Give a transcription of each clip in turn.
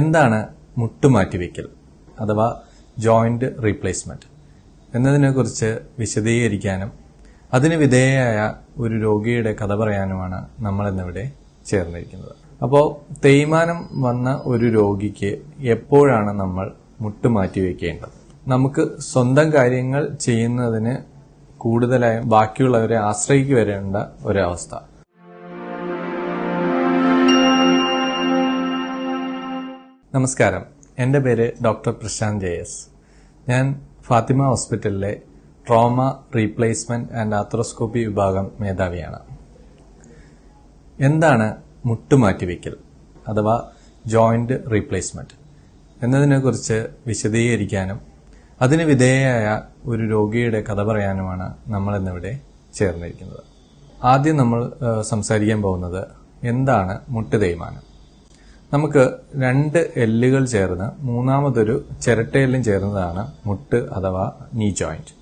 എന്താണ് മുട്ടുമാറ്റിവെക്കൽ അഥവാ joint replacement എന്നതിനെക്കുറിച്ച് വിശദീകരിക്കാനും അതിന് വിധേയയായ ഒരു രോഗിയുടെ കഥ പറയാനുമാണ് നമ്മൾ ഇന്നിവിടെ ചേർന്നിരിക്കുന്നത്. അപ്പോൾ തേയ്മാനം വന്ന ഒരു രോഗിക്ക് എപ്പോഴാണ് നമ്മൾ മുട്ടുമാറ്റിവെക്കേണ്ടത്? നമുക്ക് സ്വന്തം കാര്യങ്ങൾ ചെയ്യുന്നതിന് കൂടുതലായും ബാക്കിയുള്ളവരെ ആശ്രയിക്കുവരേണ്ട ഒരവസ്ഥ. നമസ്കാരം. എന്റെ പേര് ഡോക്ടർ പ്രശാന്ത് ജെ എസ്. ഞാൻ ഫാത്തിമ ഹോസ്പിറ്റലിലെ ട്രോമ റീപ്ലേസ്മെന്റ് ആൻഡ് ആത്രോസ്കോപ്പി വിഭാഗം മേധാവിയാണ്. എന്താണ് മുട്ടുമാറ്റിവെക്കൽ അഥവാ ജോയിന്റ് റീപ്ലേസ്മെന്റ് എന്നതിനെക്കുറിച്ച് വിശദീകരിക്കാനും അതിന് വിധേയയായ ഒരു രോഗിയുടെ കഥ പറയാനുമാണ് നമ്മൾ ഇന്നിവിടെ ചേർന്നിരിക്കുന്നത്. ആദ്യം നമ്മൾ സംസാരിക്കാൻ പോകുന്നത് എന്താണ് മുട്ട് തേയ്മാനം നമുക്ക് രണ്ട് എല്ലുകൾ ചേർന്ന് മൂന്നാമതൊരു ചിരട്ടയെല്ലും ചേർന്നതാണ് മുട്ട് അഥവാ നീ ജോയിന്റ്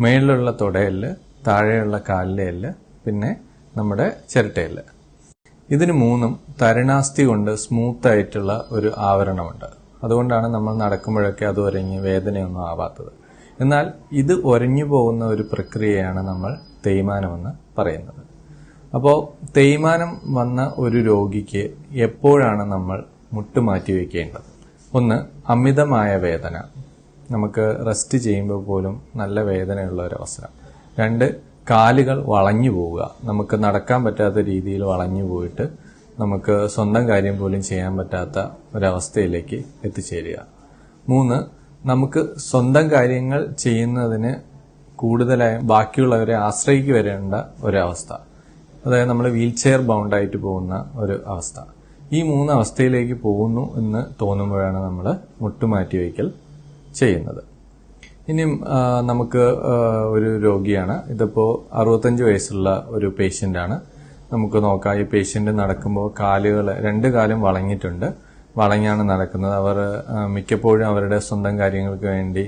മേളിലുള്ള തുടയെല്ല് താഴെയുള്ള കാലിലെ എല്ല് പിന്നെ നമ്മുടെ ചിരട്ടയെല്ല് ഇതിന് മൂന്നും തരുണാസ്ഥി കൊണ്ട് സ്മൂത്ത് ആയിട്ടുള്ള ഒരു ആവരണമുണ്ട്. അതുകൊണ്ടാണ് നമ്മൾ നടക്കുമ്പോഴൊക്കെ അത് ഒരങ്ങി വേദനയൊന്നും ആവാത്തത്. എന്നാൽ ഇത് ഒരഞ്ഞു പോകുന്ന ഒരു പ്രക്രിയയാണ് നമ്മൾ തേയ്മാനമെന്ന് പറയുന്നത്. അപ്പോൾ തേയ്മാനം വന്ന ഒരു രോഗിക്ക് എപ്പോഴാണ് നമ്മൾ മുട്ടുമാറ്റി വയ്ക്കേണ്ടത് ഒന്ന് അമിതമായ വേദന. നമുക്ക് റെസ്റ്റ് ചെയ്യുമ്പോൾ പോലും നല്ല വേദനയുള്ള ഒരു അവസരം. രണ്ട് കാലുകൾ വളഞ്ഞു പോവുക. നമുക്ക് നടക്കാൻ പറ്റാത്ത രീതിയിൽ വളഞ്ഞു പോയിട്ട് നമുക്ക് സ്വന്തം കാര്യം പോലും ചെയ്യാൻ പറ്റാത്ത ഒരവസ്ഥയിലേക്ക് എത്തിച്ചേരുക. മൂന്ന് നമുക്ക് സ്വന്തം കാര്യങ്ങൾ ചെയ്യുന്നതിന് കൂടുതലായും ബാക്കിയുള്ളവരെ ആശ്രയിക്കുക വരേണ്ട ഒരവസ്ഥ. അതായത് നമ്മൾ വീൽ ചെയർ ബൗണ്ടായിട്ട് പോകുന്ന ഒരു അവസ്ഥ. ഈ മൂന്ന് അവസ്ഥയിലേക്ക് പോകുന്നു എന്ന് തോന്നുമ്പോഴാണ് നമ്മൾ മുട്ടുമാറ്റി വയ്ക്കൽ ചെയ്യുന്നത്. ഇനിയും നമുക്ക് ഒരു രോഗിയാണ്. ഇതിപ്പോൾ അറുപത്തഞ്ച് വയസ്സുള്ള ഒരു പേഷ്യന്റാണ് നമുക്ക് നോക്കാം ഈ പേഷ്യന്റ് നടക്കുമ്പോൾ കാലുകൾ രണ്ട് കാലും വളഞ്ഞിട്ടുണ്ട്. വളഞ്ഞാണ് നടക്കുന്നത്. അവർ മിക്കപ്പോഴും അവരുടെ സ്വന്തം കാര്യങ്ങൾക്ക് വേണ്ടി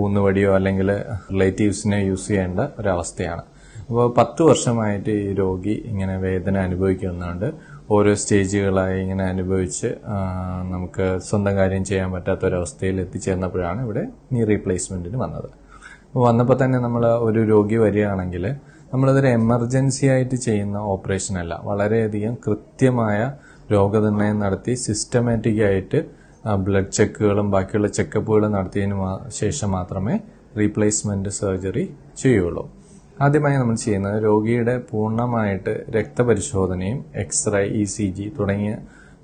ഊന്നുവടിയോ അല്ലെങ്കിൽ റിലേറ്റീവ്സിനെ യൂസ് ചെയ്യേണ്ട ഒരവസ്ഥയാണ്. അപ്പോൾ പത്ത് വർഷമായിട്ട് ഈ രോഗി ഇങ്ങനെ വേദന അനുഭവിക്കുന്നുണ്ട്. ഓരോ സ്റ്റേജുകളായി ഇങ്ങനെ അനുഭവിച്ച് നമുക്ക് സ്വന്തം കാര്യം ചെയ്യാൻ പറ്റാത്ത ഒരവസ്ഥയിൽ എത്തിച്ചേർന്നപ്പോഴാണ് ഇവിടെ നീ റീപ്ലേസ്മെന്റിന് വന്നത്. അപ്പോൾ വന്നപ്പോൾ തന്നെ നമ്മൾ ഒരു രോഗി വരികയാണെങ്കിൽ നമ്മളതൊരു എമർജൻസി ആയിട്ട് ചെയ്യുന്ന ഓപ്പറേഷൻ അല്ല. വളരെയധികം കൃത്യമായ രോഗനിർണയം നടത്തി സിസ്റ്റമാറ്റിക് ആയിട്ട് ബ്ലഡ് ചെക്കുകളും ബാക്കിയുള്ള ചെക്കപ്പുകളും നടത്തിയതിന് ശേഷം മാത്രമേ റീപ്ലേസ്മെന്റ് സർജറി ചെയ്യുള്ളൂ. ആദ്യമായി നമ്മൾ ചെയ്യുന്നത് രോഗിയുടെ പൂർണമായിട്ട് രക്തപരിശോധനയും x ray E C G തുടങ്ങിയ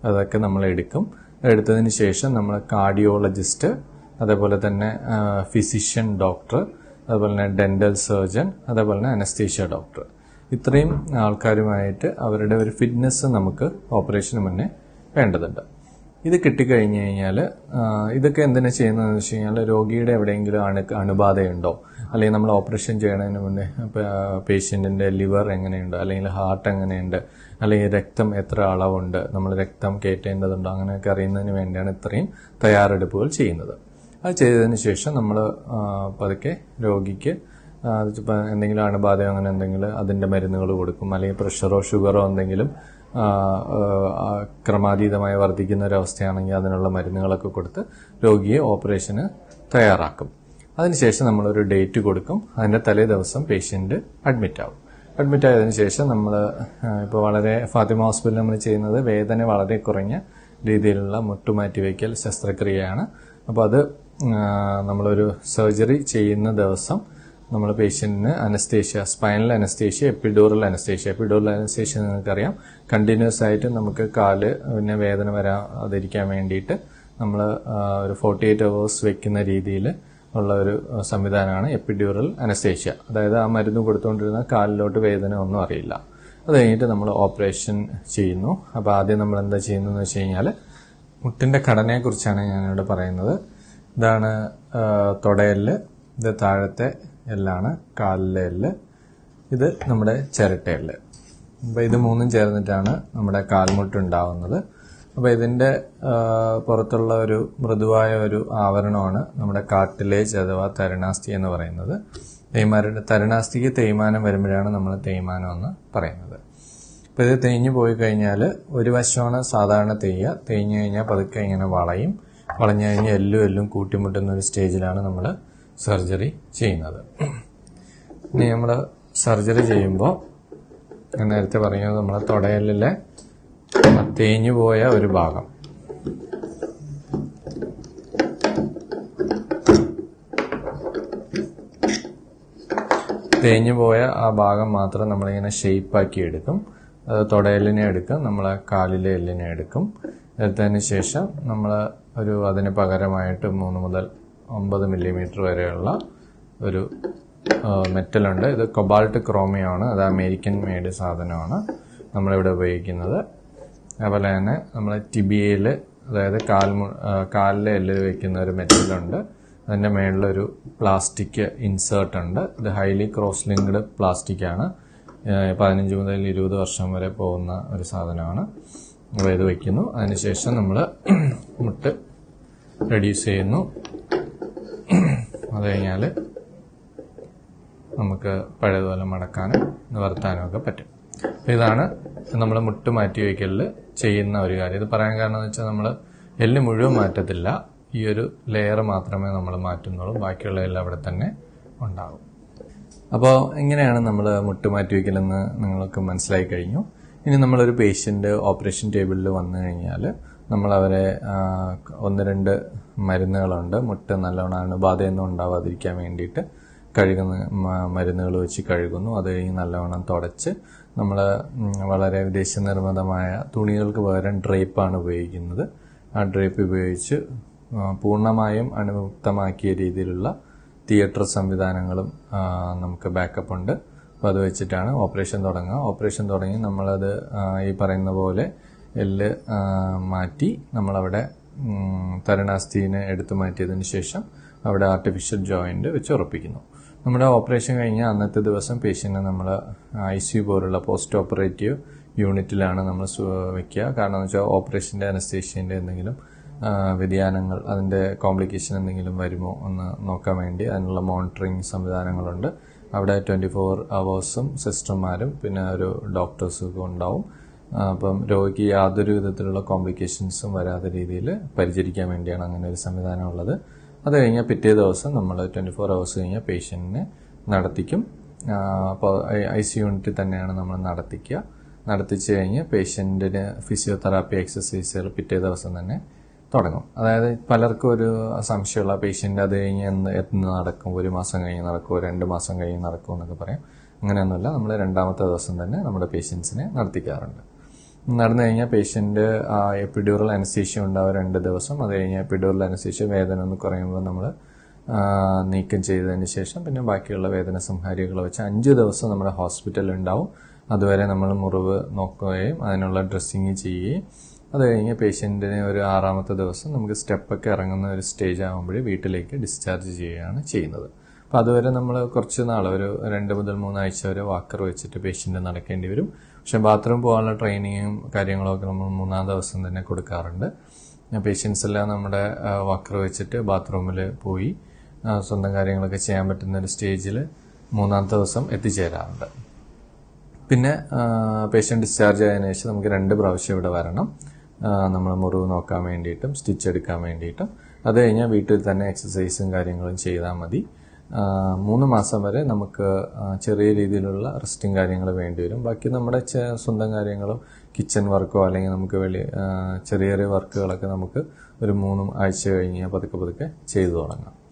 അതൊക്കെ നമ്മൾ എടുക്കും. എടുത്തതിന് ശേഷം നമ്മൾ കാർഡിയോളജിസ്റ്റ് അതേപോലെ തന്നെ ഫിസിഷ്യൻ ഡോക്ടർ അതുപോലെ തന്നെ ഡെന്റൽ സർജൻ അതേപോലെ തന്നെ അനസ്തീഷ്യ ഡോക്ടർ. ഇത്രയും ആൾക്കാരുമായിട്ട് അവരുടെ ഒരു ഫിറ്റ്നസ് നമുക്ക് ഓപ്പറേഷന് മുന്നേ വേണ്ടതുണ്ട്. ഇത് കിട്ടിക്കഴിഞ്ഞ് കഴിഞ്ഞാൽ ഇതൊക്കെ എന്തിനാ ചെയ്യുന്നതെന്ന് വെച്ച് കഴിഞ്ഞാൽ രോഗിയുടെ എവിടെയെങ്കിലും അണു അണുബാധയുണ്ടോ? അല്ലെങ്കിൽ നമ്മൾ ഓപ്പറേഷൻ ചെയ്യണതിന് മുന്നേ പേഷ്യന്റിന്റെ ലിവർ എങ്ങനെയുണ്ട്? അല്ലെങ്കിൽ ഹാർട്ട് എങ്ങനെയുണ്ട്? അല്ലെങ്കിൽ രക്തം എത്ര അളവുണ്ട്? നമ്മൾ രക്തം കയറ്റേണ്ടതുണ്ടോ? അങ്ങനെയൊക്കെ അറിയുന്നതിന് വേണ്ടിയാണ് ഇത്രയും തയ്യാറെടുപ്പുകൾ ചെയ്യുന്നത്. അത് ചെയ്തതിന് ശേഷം നമ്മൾ പതുക്കെ രോഗിക്ക് എന്തെങ്കിലും അണുബാധയോ അങ്ങനെ എന്തെങ്കിലും അതിന്റെ മരുന്നുകൾ കൊടുക്കും. അല്ലെങ്കിൽ പ്രഷറോ ഷുഗറോ എന്തെങ്കിലും ക്രമാതീതമായി വർദ്ധിക്കുന്ന ഒരവസ്ഥയാണെങ്കിൽ അതിനുള്ള മരുന്നുകളൊക്കെ കൊടുത്ത് രോഗിയെ ഓപ്പറേഷന് തയ്യാറാക്കും. അതിനുശേഷം നമ്മളൊരു ഡേറ്റ് കൊടുക്കും. അതിന്റെ തലേ ദിവസം പേഷ്യന്റ് അഡ്മിറ്റ് ആവും. അഡ്മിറ്റ് ആയതിനു ശേഷം നമ്മൾ ഇപ്പോൾ വളരെ ഫാത്തിമ ഹോസ്പിറ്റലിൽ നമ്മൾ ചെയ്യുന്നത് വേദന വളരെ കുറഞ്ഞ രീതിയിലുള്ള മുട്ടുമാറ്റിവയ്ക്കൽ ശസ്ത്രക്രിയയാണ്. അപ്പോൾ അത് നമ്മളൊരു സർജറി ചെയ്യുന്ന ദിവസം നമ്മൾ പേഷ്യന്റിന് anaesthesia spinal anaesthesia epidural anaesthesia epidural anaesthesia നിങ്ങൾക്കറിയാം. കണ്ടിന്യൂസ് ആയിട്ട് നമുക്ക് കാൽ പിന്നെ വേദന വരാതിരിക്കാൻ വേണ്ടിയിട്ട് നമ്മൾ ഒരു ഫോർട്ടി എയ്റ്റ് അവേഴ്സ് വെക്കുന്ന രീതിയിൽ ഉള്ള ഒരു സംവിധാനമാണ് എപ്പിഡ്യൂറൽ അനസ്തേഷ്യ അതായത് ആ മരുന്ന് കൊടുത്തുകൊണ്ടിരുന്ന കാലിലോട്ട് വേദന ഒന്നും അറിയില്ല. അത് കഴിഞ്ഞിട്ട് നമ്മൾ ഓപ്പറേഷൻ ചെയ്യുന്നു. അപ്പോൾ ആദ്യം നമ്മൾ എന്താ ചെയ്യുന്നതെന്ന് വെച്ച് കഴിഞ്ഞാൽ മുട്ടിന്റെ ഘടനയെക്കുറിച്ചാണ് ഞാനിവിടെ പറയുന്നത്. ഇതാണ് ആ, ഇത് താഴത്തെ എല്ലാണ് കാലിലെ എല്ല്. ഇത് നമ്മുടെ ചിരട്ടയെല്ല് അപ്പോൾ ഇത് മൂന്നും ചേർന്നിട്ടാണ് നമ്മുടെ കാൽമുട്ട് ഉണ്ടാവുന്നത് അപ്പോൾ ഇതിന്റെ പുറത്തുള്ള ഒരു മൃദുവായ ഒരു ആവരണമാണ് നമ്മുടെ കാട്ടിലേജ് അഥവാ തരുണാസ്ഥി എന്ന് പറയുന്നത്. തേയ്മാരുടെ തരുണാസ്ഥിക്ക് തേയ്മാനം വരുമ്പോഴാണ് നമ്മൾ തേയ്മാനം എന്ന് പറയുന്നത്. അപ്പോൾ ഇത് തേഞ്ഞു പോയി കഴിഞ്ഞാൽ ഒരു വശമാണ് സാധാരണ തേയ്യുക തേഞ്ഞു കഴിഞ്ഞാൽ പതുക്കെ ഇങ്ങനെ വളയും. വളഞ്ഞു കഴിഞ്ഞാൽ എല്ലും എല്ലും കൂട്ടിമുട്ടുന്ന ഒരു സ്റ്റേജിലാണ് നമ്മൾ സർജറി ചെയ്യുന്നത്. ഇനി നമ്മൾ സർജറി ചെയ്യുമ്പോൾ ഞാൻ നേരത്തെ പറഞ്ഞത് നമ്മളെ തുടയലിലെ തേഞ്ഞു പോയ ഒരു ഭാഗം. തേഞ്ഞു പോയ ആ ഭാഗം മാത്രം നമ്മളിങ്ങനെ ഷെയ്പ്പാക്കി എടുക്കും. അത് തുടയലിനെ എടുക്കും നമ്മളെ കാലിലെ എല്ലിനെ എടുക്കും. എടുത്തതിന് ശേഷം നമ്മൾ ഒരു അതിന് പകരമായിട്ട് മൂന്ന് മുതൽ ഒമ്പത് മില്ലിമീറ്റർ വരെയുള്ള ഒരു മെറ്റലുണ്ട്. ഇത് കൊബാൾട്ട് ക്രോമിയാണ്. അത് അമേരിക്കൻ മെയ്ഡ് സാധനമാണ്. നമ്മളിവിടെ ഉപയോഗിക്കുന്നത്. അതുപോലെ തന്നെ നമ്മൾ ടിബിയയിൽ അതായത് കാൽമു കാലിലെ എല്ലിൽ വയ്ക്കുന്ന ഒരു മെറ്റലുണ്ട്. അതിന്റെ മേളിലൊരു പ്ലാസ്റ്റിക് ഇൻസേർട്ട് ഉണ്ട്. ഇത് ഹൈലി ക്രോസ് ലിങ്ക്ഡ് പ്ലാസ്റ്റിക് ആണ് പതിനഞ്ച് മുതൽ ഇരുപത് വർഷം വരെ പോകുന്ന ഒരു സാധനമാണ്. അപ്പോൾ ഇത് വയ്ക്കുന്നു അതിനുശേഷം നമ്മൾ മുട്ട് റെഡ്യൂസ് ചെയ്യുന്നു. അത് കഴിഞ്ഞാൽ നമുക്ക് പഴയതുപോലെ മടക്കാനും നിവർത്താനും ഒക്കെ പറ്റും. അപ്പോൾ ഇതാണ് നമ്മൾ മുട്ട് മാറ്റി വയ്ക്കലിൽ ചെയ്യുന്ന ഒരു കാര്യം. ഇത് പറയാൻ കാരണം എന്ന് വെച്ചാൽ നമ്മൾ എല്ല് മുഴുവൻ മാറ്റത്തില്ല. ഈ ഒരു ലെയർ മാത്രമേ നമ്മൾ മാറ്റുന്നുള്ളൂ. ബാക്കിയുള്ള എല്ലാം അവിടെ തന്നെ ഉണ്ടാകും അപ്പോൾ ഇങ്ങനെയാണ് നമ്മൾ മുട്ട് മാറ്റി വയ്ക്കലെന്ന് നിങ്ങൾക്ക് മനസ്സിലായി കഴിഞ്ഞു. ഇനി നമ്മളൊരു പേഷ്യന്റ് ഓപ്പറേഷൻ ടേബിളിൽ വന്നു കഴിഞ്ഞാൽ നമ്മളവരെ ഒന്ന് രണ്ട് മരുന്നുകളുണ്ട്. മുട്ട് നല്ലോണം അണുബാധയൊന്നും ഉണ്ടാവാതിരിക്കാൻ വേണ്ടിയിട്ട് കഴുകുന്ന മരുന്നുകൾ വെച്ച് കഴുകുന്നു. അത് കഴിഞ്ഞ് നല്ലവണ്ണം തുടച്ച് നമ്മൾ വളരെ വിദേശ നിർമ്മിതമായ തുണികൾക്ക് പകരം ഡ്രേപ്പാണ് ഉപയോഗിക്കുന്നത്. ആ ഡ്രേപ്പ് ഉപയോഗിച്ച് പൂർണമായും അണുമുക്തമാക്കിയ രീതിയിലുള്ള തിയേറ്റർ സംവിധാനങ്ങളും നമുക്ക് ബാക്കപ്പ് ഉണ്ട്. അപ്പോൾ അത് വെച്ചിട്ടാണ് ഓപ്പറേഷൻ തുടങ്ങുക. ഓപ്പറേഷൻ തുടങ്ങി നമ്മളത് ഈ പറയുന്ന പോലെ എല്ല് മാറ്റി നമ്മളവിടെ തരണാസ്ഥിനെ എടുത്തു മാറ്റിയതിന് ശേഷം അവിടെ ആർട്ടിഫിഷ്യൽ ജോയിന്റ് വെച്ച് ഉറപ്പിക്കുന്നു. നമ്മുടെ ഓപ്പറേഷൻ കഴിഞ്ഞ അന്നത്തെ ദിവസം പേഷ്യന്റിനെ നമ്മൾ ഐ സി പോലുള്ള പോസ്റ്റ് ഓപ്പറേറ്റീവ് യൂണിറ്റിലാണ് നമ്മൾ വയ്ക്കുക കാരണം എന്ന് വെച്ചാൽ ഓപ്പറേഷന്റെ അനസ്തേഷ്യന്റെ എന്തെങ്കിലും വ്യതിയാനങ്ങൾ അതിന്റെ കോംപ്ലിക്കേഷൻ എന്തെങ്കിലും വരുമോ എന്ന് നോക്കാൻ വേണ്ടി അതിനുള്ള മോണിറ്ററിങ് സംവിധാനങ്ങളുണ്ട്. അവിടെ ട്വന്റി ഫോർ അവേഴ്സും സിസ്റ്റർമാരും പിന്നെ ഒരു ഡോക്ടേഴ്സും ഉണ്ടാവും. അപ്പം രോഗിക്ക് യാതൊരു വിധത്തിലുള്ള കോംപ്ലിക്കേഷൻസും വരാത്ത രീതിയിൽ പരിചരിക്കാൻ വേണ്ടിയാണ് അങ്ങനെ ഒരു സംവിധാനം ഉള്ളത്. അത് കഴിഞ്ഞാൽ പിറ്റേ ദിവസം നമ്മൾ ട്വന്റി ഫോർ അവേഴ്സ് കഴിഞ്ഞാൽ പേഷ്യന്റിനെ നടത്തിക്കും അപ്പോൾ ഐ സി യൂണിറ്റിൽ തന്നെയാണ് നമ്മൾ നടത്തിക്കുക. നടത്തിച്ച് കഴിഞ്ഞ് പേഷ്യന്റിന് ഫിസിയോതെറാപ്പി എക്സസൈസുകൾ പിറ്റേ ദിവസം തന്നെ തുടങ്ങും. അതായത് പലർക്കും ഒരു സംശയമുള്ള പേഷ്യന്റ് അത് കഴിഞ്ഞ് എന്ന് എന്ന് നടക്കും ഒരു മാസം കഴിഞ്ഞ് നടക്കുമോ രണ്ട് മാസം കഴിഞ്ഞ് നടക്കുമോ എന്നൊക്കെ പറയാം. അങ്ങനെയൊന്നുമില്ല നമ്മൾ രണ്ടാമത്തെ ദിവസം തന്നെ നമ്മുടെ പേഷ്യൻസിനെ നടത്തിക്കാറുണ്ട്. നടന്നു കഴിഞ്ഞാൽ പേഷ്യന്റ് എപ്പിഡ്യൂറൽ അനസ്തീഷ്യ ഉണ്ടാവും രണ്ട് ദിവസം. അത് കഴിഞ്ഞാൽ എപ്പിഡ്യൂറൽ അനസ്തീഷ്യ വേദന ഒന്ന് കുറയുമ്പോൾ നമ്മൾ നീക്കം ചെയ്തതിന് ശേഷം പിന്നെ ബാക്കിയുള്ള വേദന സംഹാരികൾ വെച്ച് അഞ്ച് ദിവസം നമ്മുടെ ഹോസ്പിറ്റലിൽ ഉണ്ടാവും. അതുവരെ നമ്മൾ മുറിവ് നോക്കുകയും അതിനുള്ള ഡ്രസ്സിങ് ചെയ്യുകയും അത് കഴിഞ്ഞ് പേഷ്യന്റിനെ ഒരു ആറാമത്തെ ദിവസം നമുക്ക് സ്റ്റെപ്പൊക്കെ ഇറങ്ങുന്ന ഒരു സ്റ്റേജ് ആകുമ്പോഴേ വീട്ടിലേക്ക് ഡിസ്ചാർജ് ചെയ്യുകയാണ് ചെയ്യുന്നത്. അപ്പോൾ അതുവരെ നമ്മൾ കുറച്ച് നാൾ ഒരു രണ്ട് മുതൽ മൂന്നാഴ്ച വരെ വാക്കർ വെച്ചിട്ട് പേഷ്യന്റ് നടക്കേണ്ടി വരും. പക്ഷെ ബാത്റൂം പോകാനുള്ള ട്രെയിനിങ്ങും കാര്യങ്ങളൊക്കെ നമ്മൾ മൂന്നാം ദിവസം തന്നെ കൊടുക്കാറുണ്ട്. പേഷ്യൻസ് എല്ലാം നമ്മുടെ വാക്കർ വെച്ചിട്ട് ബാത്റൂമിൽ പോയി സ്വന്തം കാര്യങ്ങളൊക്കെ ചെയ്യാൻ പറ്റുന്ന ഒരു സ്റ്റേജിൽ മൂന്നാമത്തെ ദിവസം എത്തിച്ചേരാറുണ്ട്. പിന്നെ പേഷ്യന്റ് ഡിസ്ചാർജ് ആയതിനു ശേഷം നമുക്ക് രണ്ട് പ്രാവശ്യം ഇവിടെ വരണം. നമ്മൾ മുറിവ് നോക്കാൻ വേണ്ടിയിട്ടും സ്റ്റിച്ച് എടുക്കാൻ വേണ്ടിയിട്ടും. അത് കഴിഞ്ഞാൽ വീട്ടിൽ തന്നെ എക്സസൈസും കാര്യങ്ങളും ചെയ്താൽ മതി. മൂന്ന് മാസം വരെ നമുക്ക് ചെറിയ രീതിയിലുള്ള റെസ്റ്റും കാര്യങ്ങൾ വേണ്ടി വരും. ബാക്കി നമ്മുടെ സ്വന്തം കാര്യങ്ങളും കിച്ചൺ വർക്കോ അല്ലെങ്കിൽ നമുക്ക് വലിയ ചെറിയ ചെറിയ വർക്കുകളൊക്കെ നമുക്ക് ഒരു മൂന്ന് ആഴ്ച കഴിഞ്ഞ് പതുക്കെ പതുക്കെ ചെയ്തു തുടങ്ങാം.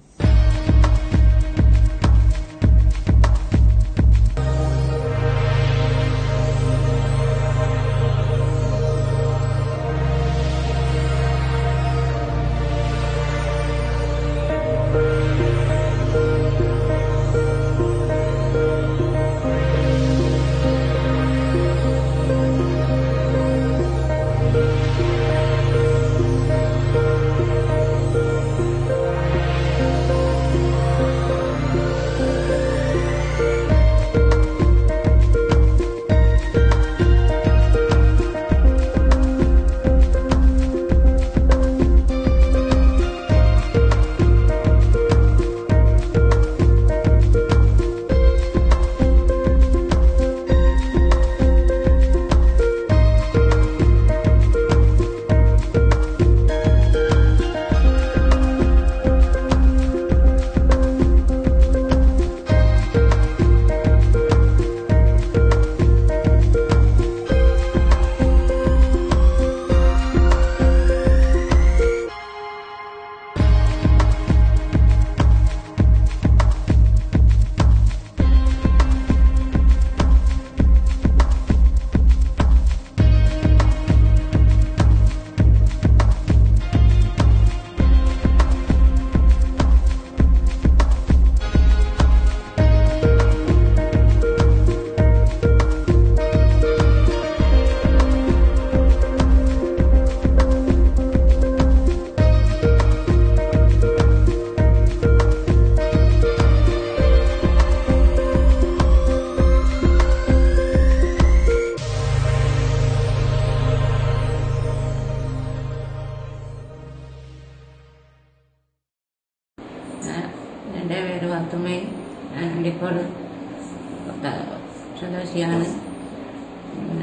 സ്വദേശിയാണ്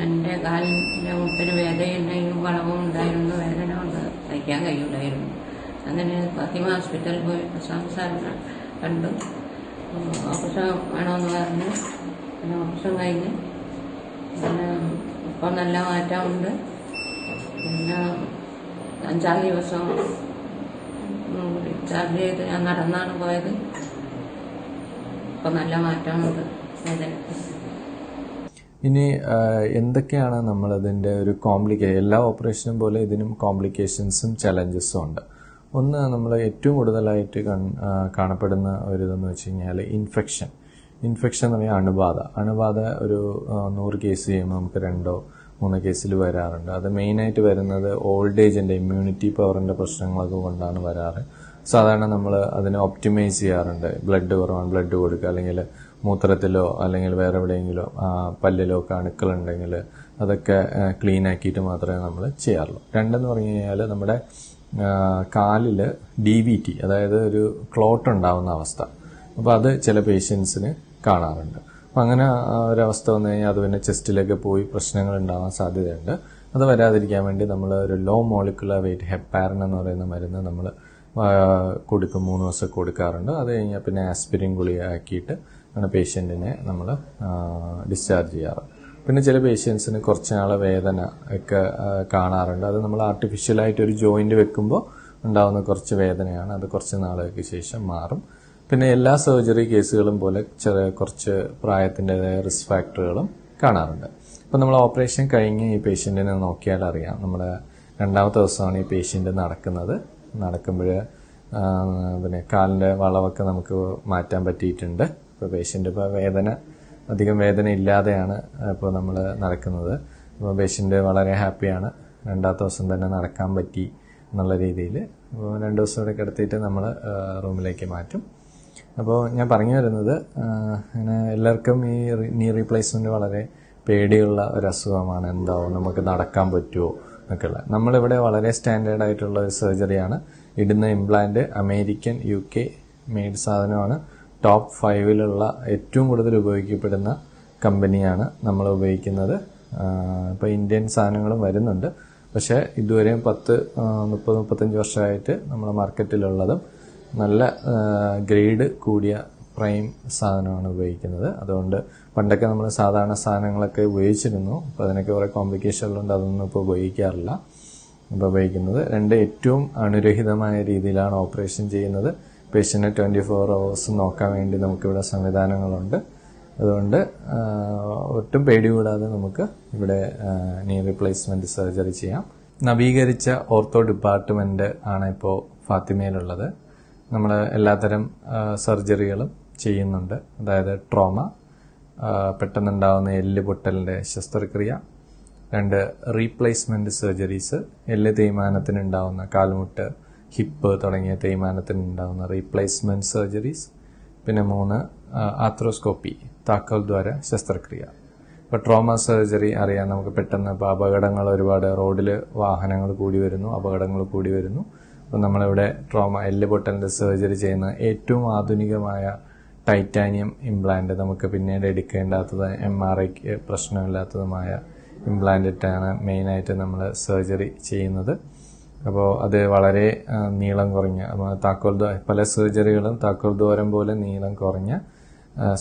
എന്റെ കാലിന്റെ മുട്ടിന് വേദനയും വളവും ഉണ്ടായിരുന്നു വേദന കൊണ്ട് തയ്ക്കാൻ കഴിയില്ലായിരുന്നു അങ്ങനെ ഫാത്തിമ ഹോസ്പിറ്റലിൽ പോയി സംസാരം കണ്ടു. ഓപ്പറേഷൻ വേണമെന്ന് പറഞ്ഞു. പിന്നെ ഓപ്പറേഷൻ കഴിഞ്ഞ് പിന്നെ ഇപ്പം നല്ല മാറ്റമുണ്ട്. പിന്നെ അഞ്ചാം ദിവസം ചാർജ് ചെയ്ത് ഞാൻ നടന്നാണ് പോയത്. ഇപ്പം നല്ല മാറ്റമുണ്ട്. വേദനയ്ക്ക്. ഇനി എന്തൊക്കെയാണ് നമ്മളതിന്റെ ഒരു കോംപ്ലിക്കേ എല്ലാ ഓപ്പറേഷനും പോലെ ഇതിനും കോംപ്ലിക്കേഷൻസും ചലഞ്ചസും ഉണ്ട്. ഒന്ന് നമ്മൾ ഏറ്റവും കൂടുതലായിട്ട് കാണപ്പെടുന്ന ഒരു ഇതെന്ന് വെച്ച് കഴിഞ്ഞാൽ ഇൻഫെക്ഷൻ ഇൻഫെക്ഷൻ എന്ന് പറഞ്ഞാൽ അണുബാധ. അണുബാധ ഒരു നൂറ് കേസ് ചെയ്യുമ്പോൾ നമുക്ക് രണ്ടോ മൂന്ന് കേസിൽ വരാറുണ്ട്. അത് മെയിനായിട്ട് വരുന്നത് ഓൾഡ് ഏജിന്റെ ഇമ്മ്യൂണിറ്റി പവറിന്റെ പ്രശ്നങ്ങളൊക്കെ കൊണ്ടാണ് വരാറ്. സാധാരണ നമ്മൾ അതിനെ ഒപ്റ്റിമൈസ് ചെയ്യാറുണ്ട്. ബ്ലഡ് കുറവാണ് ബ്ലഡ് കൊടുക്കുക അല്ലെങ്കിൽ മൂത്രത്തിലോ അല്ലെങ്കിൽ വേറെ എവിടെയെങ്കിലോ പല്ലിലോ ഒക്കെ അണുക്കളുണ്ടെങ്കിൽ അതൊക്കെ ക്ലീൻ ആക്കിയിട്ട് മാത്രമേ നമ്മൾ ചെയ്യാറുള്ളൂ. രണ്ടെന്ന് പറഞ്ഞു കഴിഞ്ഞാൽ നമ്മുടെ കാലിൽ ഡി വി ടി അതായത് ഒരു ക്ലോട്ട് ഉണ്ടാവുന്ന അവസ്ഥ. അപ്പോൾ അത് ചില പേഷ്യൻസിന് കാണാറുണ്ട്. അപ്പം അങ്ങനെ ഒരവസ്ഥ വന്നു കഴിഞ്ഞാൽ അത് പിന്നെ ചെസ്റ്റിലൊക്കെ പോയി പ്രശ്നങ്ങൾ ഉണ്ടാവാൻ സാധ്യതയുണ്ട്. അത് വരാതിരിക്കാൻ വേണ്ടി നമ്മൾ ഒരു ലോ മോളിക്കുലർ വെയിറ്റ് ഹെപ്പാരൻ എന്ന് പറയുന്ന മരുന്ന് നമ്മൾ കൊടുക്കും മൂന്ന് ദിവസം കൊടുക്കാറുണ്ട്. അത് കഴിഞ്ഞാൽ പിന്നെ ആസ്പിരിൻ ഗുളിക ആക്കിയിട്ട് ആണ് പേഷ്യന്റിനെ നമ്മൾ ഡിസ്ചാർജ് ചെയ്യാറ്. പിന്നെ ചില പേഷ്യൻസിന് കുറച്ച് നാളെ വേദന ഒക്കെ കാണാറുണ്ട്. അത് നമ്മൾ ആർട്ടിഫിഷ്യലായിട്ട് ഒരു ജോയിന്റ് വെക്കുമ്പോൾ ഉണ്ടാകുന്ന കുറച്ച് വേദനയാണ്. അത് കുറച്ച് നാളുകൾക്ക് ശേഷം മാറും. പിന്നെ എല്ലാ സർജറി കേസുകളും പോലെ ചെറിയ കുറച്ച് പ്രായത്തിന്റെതായ റിസ്ക് ഫാക്ടറുകളും കാണാറുണ്ട്. ഇപ്പം നമ്മൾ ഓപ്പറേഷൻ കഴിഞ്ഞ് ഈ പേഷ്യന്റിനെ നോക്കിയാൽ അറിയാം. നമ്മുടെ രണ്ടാമത്തെ ദിവസമാണ് ഈ പേഷ്യന്റ് നടക്കുന്നത്. നടക്കുമ്പോൾ പിന്നെ കാലിന്റെ വളവൊക്കെ നമുക്ക് മാറ്റാൻ പറ്റിയിട്ടുണ്ട്. ഇപ്പോൾ പേഷ്യന്റ് ഇപ്പോൾ വേദന അധികം വേദന ഇല്ലാതെയാണ് ഇപ്പോൾ നമ്മൾ നടക്കുന്നത്. അപ്പോൾ പേഷ്യന്റ് വളരെ ഹാപ്പിയാണ് രണ്ടാമത്തെ ദിവസം തന്നെ നടക്കാൻ പറ്റി എന്നുള്ള രീതിയിൽ അപ്പോൾ രണ്ട് ദിവസം ഇവിടെ കിടത്തിയിട്ട് നമ്മൾ റൂമിലേക്ക് മാറ്റും. അപ്പോൾ ഞാൻ പറഞ്ഞു വരുന്നത് അങ്ങനെ എല്ലാവർക്കും ഈ നീ റീപ്ലേസ്മെന്റ് വളരെ പേടിയുള്ള ഒരു അസുഖമാണ്. എന്താവും? നമുക്ക് നടക്കാൻ പറ്റുമോ എന്നൊക്കെയുള്ള. നമ്മളിവിടെ വളരെ സ്റ്റാൻഡേർഡ് ആയിട്ടുള്ള ഒരു സർജറിയാണ് ഇടുന്ന implant American U K made സാധനമാണ്. ടോപ്പ് ഫൈവിലുള്ള ഏറ്റവും കൂടുതൽ ഉപയോഗിക്കപ്പെടുന്ന കമ്പനിയാണ് നമ്മൾ ഉപയോഗിക്കുന്നത്. ഇപ്പോൾ ഇന്ത്യൻ സാധനങ്ങളും വരുന്നുണ്ട്. പക്ഷേ ഇതുവരെയും പത്ത് മുപ്പത് മുപ്പത്തഞ്ച് വർഷമായിട്ട് നമ്മുടെ മാർക്കറ്റിലുള്ളതും നല്ല ഗ്രേഡ് കൂടിയ പ്രൈം സാധനമാണ് ഉപയോഗിക്കുന്നത്. അതുകൊണ്ട് പണ്ടൊക്കെ നമ്മൾ സാധാരണ സാധനങ്ങളൊക്കെ ഉപയോഗിച്ചിരുന്നു. അപ്പോൾ അതിനൊക്കെ കുറേ കോംപ്ലിക്കേഷനുകളുണ്ട് അതൊന്നും ഇപ്പോൾ ഉപയോഗിക്കാറില്ല. ഇപ്പോൾ ഉപയോഗിക്കുന്നത് രണ്ട് ഏറ്റവും അണുരഹിതമായ രീതിയിലാണ് ഓപ്പറേഷൻ ചെയ്യുന്നത്. പേഷ്യന്റിനെ ട്വന്റി ഫോർ അവേഴ്സ് നോക്കാൻ വേണ്ടി നമുക്കിവിടെ സംവിധാനങ്ങളുണ്ട്. അതുകൊണ്ട് ഒട്ടും പേടി കൂടാതെ നമുക്ക് ഇവിടെ നീ റീപ്ലേസ്മെന്റ് സർജറി ചെയ്യാം. നവീകരിച്ച ഓർത്തോ ഡിപ്പാർട്ട്മെന്റ് ആണ് ഇപ്പോൾ ഫാത്തിമയിലുള്ളത്. നമ്മൾ എല്ലാത്തരം സർജറികളും ചെയ്യുന്നുണ്ട്. അതായത് ട്രോമ പെട്ടെന്നുണ്ടാകുന്ന എല്ല് പൊട്ടലിന്റെ ശസ്ത്രക്രിയ രണ്ട് റീപ്ലേസ്മെന്റ് സർജറീസ് എല്ല് തേയ്മാനത്തിനുണ്ടാവുന്ന കാൽമുട്ട് ഹിപ്പ് തുടങ്ങിയ തേയ്മാനത്തിന് ഉണ്ടാകുന്ന റീപ്ലേസ്മെന്റ് സർജറീസ് പിന്നെ മൂന്ന് ആത്രോസ്കോപ്പി താക്കൽ ദ്വാര ശസ്ത്രക്രിയ. ഇപ്പോൾ ട്രോമ സർജറി അറിയാം നമുക്ക് പെട്ടെന്ന് ഇപ്പോൾ അപകടങ്ങൾ ഒരുപാട് റോഡിൽ വാഹനങ്ങൾ കൂടി വരുന്നു അപകടങ്ങൾ കൂടി വരുന്നു. അപ്പോൾ നമ്മളിവിടെ ട്രോമ എല്ല് പൊട്ടലിന്റെ സർജറി ചെയ്യുന്ന ഏറ്റവും ആധുനികമായ ടൈറ്റാനിയം ഇംപ്ലാന്റ് നമുക്ക് പിന്നീട് എടുക്കേണ്ടാത്തത് എം ആർ ഐക്ക് പ്രശ്നമില്ലാത്തതുമായ ഇംപ്ലാന്റിട്ടാണ് മെയിനായിട്ട് നമ്മൾ സർജറി ചെയ്യുന്നത്. അപ്പോൾ അത് വളരെ നീളം കുറഞ്ഞ താക്കോൽ പല സർജറികളും താക്കോൽ ദ്വാരം പോലെ നീളം കുറഞ്ഞ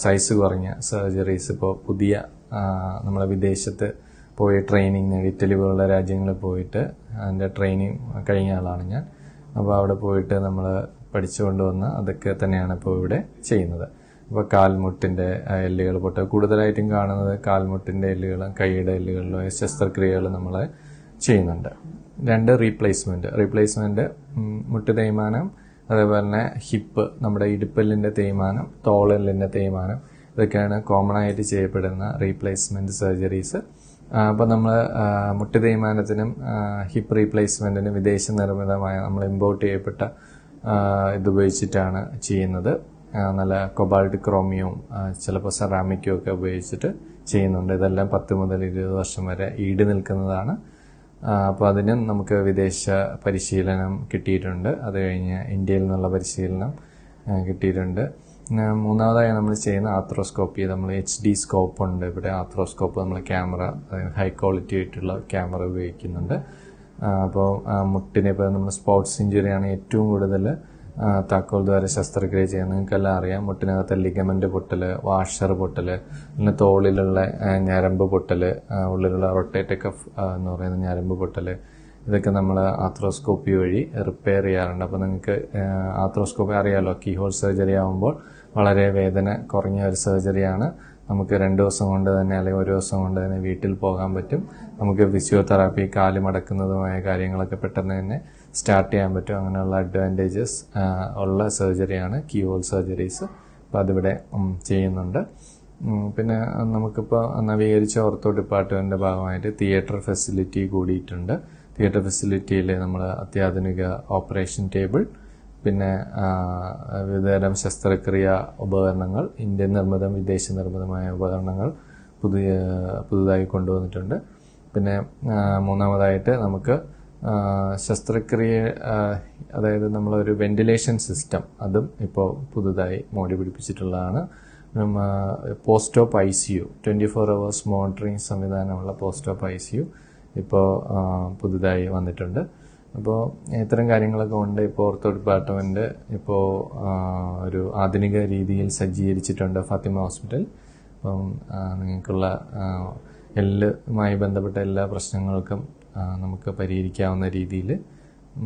സൈസ് കുറഞ്ഞ സർജറീസ് ഇപ്പോൾ പുതിയ നമ്മളെ വിദേശത്ത് പോയി ട്രെയിനിങ് ഇറ്റലി പോലുള്ള രാജ്യങ്ങളിൽ പോയിട്ട് അതിന്റെ ട്രെയിനിങ് കഴിഞ്ഞ ആളാണ് ഞാൻ. അപ്പോൾ അവിടെ പോയിട്ട് നമ്മൾ പഠിച്ചുകൊണ്ട് കൊണ്ടുവന്ന അതൊക്കെ തന്നെയാണ് ഇപ്പോൾ ഇവിടെ ചെയ്യുന്നത്. അപ്പോൾ കാൽമുട്ടിന്റെ എല്ലുകൾ പൊട്ട് കൂടുതലായിട്ടും കാണുന്നത് കാൽമുട്ടിന്റെ എല്ലുകളും കൈയുടെ എല്ലുകളിലും ശസ്ത്രക്രിയകൾ നമ്മൾ ചെയ്യുന്നുണ്ട്. രണ്ട് റീപ്ലേസ്മെന്റ് റീപ്ലേസ്മെന്റ് മുട്ട് തേയ്മാനം അതേപോലെ തന്നെ ഹിപ്പ് നമ്മുടെ ഇടുപ്പലിന്റെ തേയ്മാനം തോളലിന്റെ തേയ്മാനം ഇതൊക്കെയാണ് കോമൺ ആയിട്ട് ചെയ്യപ്പെടുന്ന റീപ്ലേസ്മെന്റ് സർജറീസ് അപ്പോൾ നമ്മൾ മുട്ട് തേയ്മാനത്തിനും ഹിപ്പ് റീപ്ലേസ്മെന്റിനും വിദേശ നിർമ്മിതമായ നമ്മൾ ഇമ്പോർട്ട് ചെയ്യപ്പെട്ട ഇതുപയോഗിച്ചിട്ടാണ് ചെയ്യുന്നത്. നല്ല കൊബാൾട്ട് ക്രോമിയവും ചിലപ്പോൾ സെറാമിക്കും ഒക്കെ ഉപയോഗിച്ചിട്ട് ചെയ്യുന്നുണ്ട്. ഇതെല്ലാം പത്ത് മുതൽ ഇരുപത് വർഷം വരെ ഈട് നിൽക്കുന്നതാണ്. അപ്പോൾ അതിനും നമുക്ക് വിദേശ പരിശീലനം കിട്ടിയിട്ടുണ്ട്. അത് കഴിഞ്ഞ് ഇന്ത്യയിൽ നിന്നുള്ള പരിശീലനം കിട്ടിയിട്ടുണ്ട്. മൂന്നാമതായി നമ്മൾ ചെയ്യുന്ന ആത്രോസ്കോപ്പി നമ്മൾ എച്ച് ഡി സ്കോപ്പ് ഉണ്ട് ഇവിടെ. ആത്രോസ്കോപ്പ് നമ്മൾ ക്യാമറ ഹൈ ക്വാളിറ്റി ആയിട്ടുള്ള ക്യാമറ ഉപയോഗിക്കുന്നുണ്ട്. അപ്പോൾ മുട്ടിനെ ഇപ്പോൾ നമ്മൾ സ്പോർട്സ് ഇഞ്ചുറിയാണ് ഏറ്റവും കൂടുതൽ താക്കോൽ ദ്വാര ശസ്ത്രക്രിയ ചെയ്യുന്നത് നിങ്ങൾക്കെല്ലാം അറിയാം. മുട്ടിനകത്തെ ലിഗമെന്റ് പൊട്ടൽ വാഷർ പൊട്ടൽ പിന്നെ തോളിലുള്ള ഞരമ്പ് പൊട്ടൽ ഉള്ളിലുള്ള റൊട്ടേറ്റ് കഫ് എന്ന് പറയുന്ന ഞരമ്പ് പൊട്ടൽ. ഇതൊക്കെ നമ്മൾ ആത്രോസ്കോപ്പി വഴി റിപ്പയർ ചെയ്യാറുണ്ട്. അപ്പോൾ നിങ്ങൾക്ക് ആത്രോസ്കോപ്പി അറിയാമല്ലോ കീഹോൾ സർജറി ആകുമ്പോൾ വളരെ വേദന കുറഞ്ഞ ഒരു സർജറിയാണ് നമുക്ക് രണ്ട് ദിവസം കൊണ്ട് തന്നെ അല്ലെങ്കിൽ ഒരു ദിവസം കൊണ്ട് തന്നെ വീട്ടിൽ പോകാൻ പറ്റും. നമുക്ക് ഫിസിയോതെറാപ്പി കാൽ മടക്കുന്നതുമായ കാര്യങ്ങളൊക്കെ പെട്ടെന്ന് തന്നെ സ്റ്റാർട്ട് ചെയ്യാൻ പറ്റും. അങ്ങനെയുള്ള അഡ്വാന്റേജസ് ഉള്ള സർജറിയാണ് കിയോൾ സർജറീസ് അപ്പോൾ അതിവിടെ ചെയ്യുന്നുണ്ട്. പിന്നെ നമുക്കിപ്പോൾ നവീകരിച്ച ഓർത്തോ ഡിപ്പാർട്ട്മെന്റിന്റെ ഭാഗമായിട്ട് തിയേറ്റർ ഫെസിലിറ്റി കൂടിയിട്ടുണ്ട്. തിയേറ്റർ ഫെസിലിറ്റിയിൽ നമ്മൾ അത്യാധുനിക ഓപ്പറേഷൻ ടേബിൾ പിന്നെ വിവിധതരം ശസ്ത്രക്രിയ ഉപകരണങ്ങൾ ഇന്ത്യൻ നിർമ്മിതം വിദേശ നിർമ്മിതമായ ഉപകരണങ്ങൾ പുതിയ പുതുതായി കൊണ്ടുവന്നിട്ടുണ്ട്. പിന്നെ മൂന്നാമതായിട്ട് നമുക്ക് ശസ്ത്രക്രിയ അതായത് നമ്മളൊരു വെന്റിലേഷൻ സിസ്റ്റം അതും ഇപ്പോൾ പുതുതായി മോടി പിടിപ്പിച്ചിട്ടുള്ളതാണ്. Post op I C U twenty four hours monitoring സംവിധാനമുള്ള post op I C U ഇപ്പോൾ പുതുതായി വന്നിട്ടുണ്ട്. അപ്പോൾ ഇത്തരം കാര്യങ്ങളൊക്കെ ഉണ്ട്. ഇപ്പോൾ ഓർത്തോ ഡിപ്പാർട്ട്മെന്റ് ഇപ്പോൾ ഒരു ആധുനിക രീതിയിൽ സജ്ജീകരിച്ചിട്ടുണ്ട് ഫാത്തിമ ഹോസ്പിറ്റൽ. അപ്പം നിങ്ങൾക്കുള്ള എല്ലുമായി ബന്ധപ്പെട്ട എല്ലാ പ്രശ്നങ്ങൾക്കും നമുക്ക് പരിഹരിക്കാവുന്ന രീതിയിൽ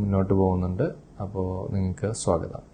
മുന്നോട്ട് പോകുന്നുണ്ട്. അപ്പോൾ നിങ്ങൾക്ക് സ്വാഗതം.